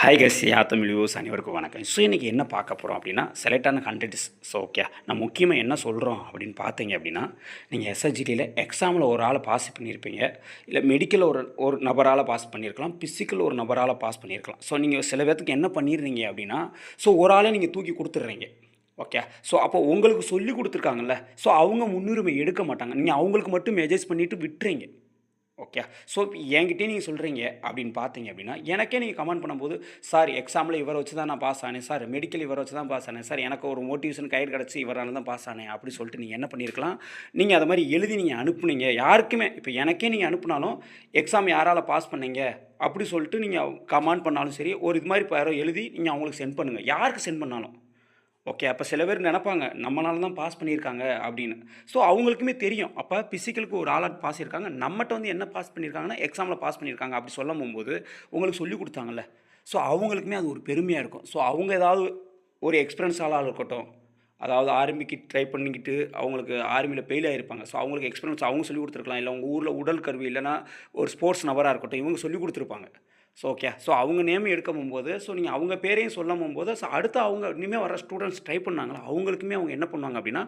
Hi கஸ் யா Tamil views அனைவருக்கும் வணக்கம். ஸோ இன்றைக்கி என்ன பார்க்க போகிறோம் அப்படின்னா செலக்டான கண்டென்ட்ஸ் ஸோ ஓகே நான் முக்கியமாக என்ன சொல்கிறோம் அப்படின்னு பார்த்தீங்க அப்படின்னா நீங்கள் எஸ்எஸ்ஜிடியில் எக்ஸாமில் ஒரு ஆளை பாஸ் பண்ணியிருப்பீங்க இல்லை மெடிக்கல் ஒரு ஒரு நபரால் பாஸ் பண்ணியிருக்கலாம் பிசிக்கல் ஒரு நபரால் பாஸ் பண்ணியிருக்கலாம் ஸோ நீங்கள் சில பேர்த்துக்கு என்ன பண்ணிடுறீங்க அப்படின்னா ஸோ ஒரு ஆளை நீங்கள் தூக்கி கொடுத்துட்றீங்க. ஓகே ஸோ அப்போ உங்களுக்கு சொல்லி கொடுத்துருக்காங்கல்ல. ஸோ அவங்க முன்னுரிமை எடுக்க மாட்டாங்க. நீங்கள் அவங்களுக்கு மட்டும் மெஜேஜ் பண்ணிவிட்டு விட்டுறீங்க. ஓகே ஸோ இப்போ என்கிட்டே நீங்கள் சொல்கிறீங்க அப்படின்னு பார்த்தீங்க அப்படின்னா எனக்கே நீங்கள் கமெண்ட் பண்ணும்போது சார் எக்ஸாமில் இவரை வச்சு தான் நான் பாஸ் ஆனேன். சார் மெடிக்கல் இவரை வச்சு தான் பாஸ் ஆனேன். சார் எனக்கு ஒரு மோட்டிவேஷன் கைடு கிடச்சி இவரால் தான் பாஸ் ஆனேன். அப்படி சொல்லிட்டு நீங்கள் என்ன பண்ணியிருக்கலாம் நீங்கள் அதை மாதிரி எழுதி நீங்கள் அனுப்புனீங்க. யாருக்குமே இப்போ எனக்கே நீங்கள் அனுப்புனாலும் எக்ஸாம் யாரால் பாஸ் பண்ணீங்க? அப்படி சொல்லிட்டு நீங்கள் கமெண்ட் பண்ணாலும் சரி ஒரு இது மாதிரி இப்போ யாரோ எழுதி நீங்கள் அவங்களுக்கு சென்ட் பண்ணுங்கள் யாருக்கு சென்ட் பண்ணாலும். ஓகே அப்போ சில பேர் நினைப்பாங்க நம்மளால தான் பாஸ் பண்ணியிருக்காங்க அப்படின்னு. ஸோ அவங்களுக்குமே தெரியும். அப்போ பிசிக்கலுக்கு ஒரு ஆளாக பாஸ் இருக்காங்க நம்மகிட்ட வந்து என்ன பாஸ் பண்ணியிருக்காங்கன்னா எக்ஸாமில் பாஸ் பண்ணியிருக்காங்க அப்படி சொல்லும் போகும்போது உங்களுக்கு சொல்லி கொடுத்தாங்கல்ல. ஸோ அவங்களுக்குமே அது ஒரு பெருமையாக இருக்கும். ஸோ அவங்க ஏதாவது ஒரு எக்ஸ்பீரியன்ஸ் ஆளாக இருக்கட்டும். அதாவது ஆர்மிக்கு ட்ரை பண்ணிக்கிட்டு அவங்களுக்கு ஆர்மியில் ஃபெயில் ஆகிருப்பாங்க ஸோ அவங்களுக்கு எக்ஸ்பீரியன்ஸ் அவங்க சொல்லி கொடுத்துருக்கலாம். இல்லை உங்கள் ஊரில் உடல் கருவி இல்லைன்னா ஒரு ஸ்போர்ட்ஸ் நபராக இருக்கட்டும் இவங்க சொல்லி கொடுத்துருப்பாங்க. ஸோ ஓகே ஸோ அவங்க நேம் எடுக்க போகும்போது ஸோ நீங்கள் அவங்க பேரையும் சொல்ல போகும்போது ஸோ அடுத்து அவங்க இனிமேல் வர ஸ்டூடெண்ட்ஸ் ட்ரை பண்ணாங்களா? அவங்களுக்குமே அவங்க என்ன பண்ணுவாங்க அப்படின்னா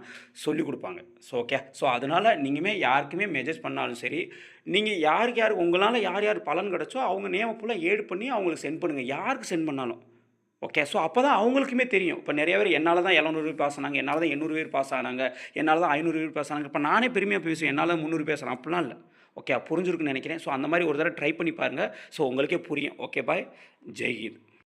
சொல்லி கொடுப்பாங்க. ஸோ ஓகே ஸோ அதனால் நீங்கள் யாருக்குமே மெசேஜ் பண்ணாலும் சரி நீங்கள் யாருக்கு யார் உங்களால் யார் யார் பலன் கிடச்சோ அவங்க நேமை ஃபுல்லாக ஏடு பண்ணி அவங்களுக்கு சென்ட் பண்ணுங்கள் யாருக்கு சென்ட் பண்ணாலும். ஓகே ஸோ அப்போ தான் அவங்களுக்குமே தெரியும். இப்போ நிறைய பேர் என்னால் தான் எழுநூறு பேர் பாஸ் ஆனாங்க என்னால் தான் எண்ணூறு பேர் பாஸ் ஆனாங்க என்னால் தான் ஐநூறு பேர் பாஸ் ஆனாங்க. இப்போ நானே பெருமையாக பேசுவேன் என்னால் தான் முந்நூறு பேசுகிறேன் அப்படிலாம் இல்லை. ஓகே புரிஞ்சிருக்குன்னு நினைக்கிறேன். ஸோ அந்த மாதிரி ஒரு தடவை ட்ரை பண்ணி பாருங்கள் ஸோ உங்களுக்கே புரியும். Okay bye Jai Hind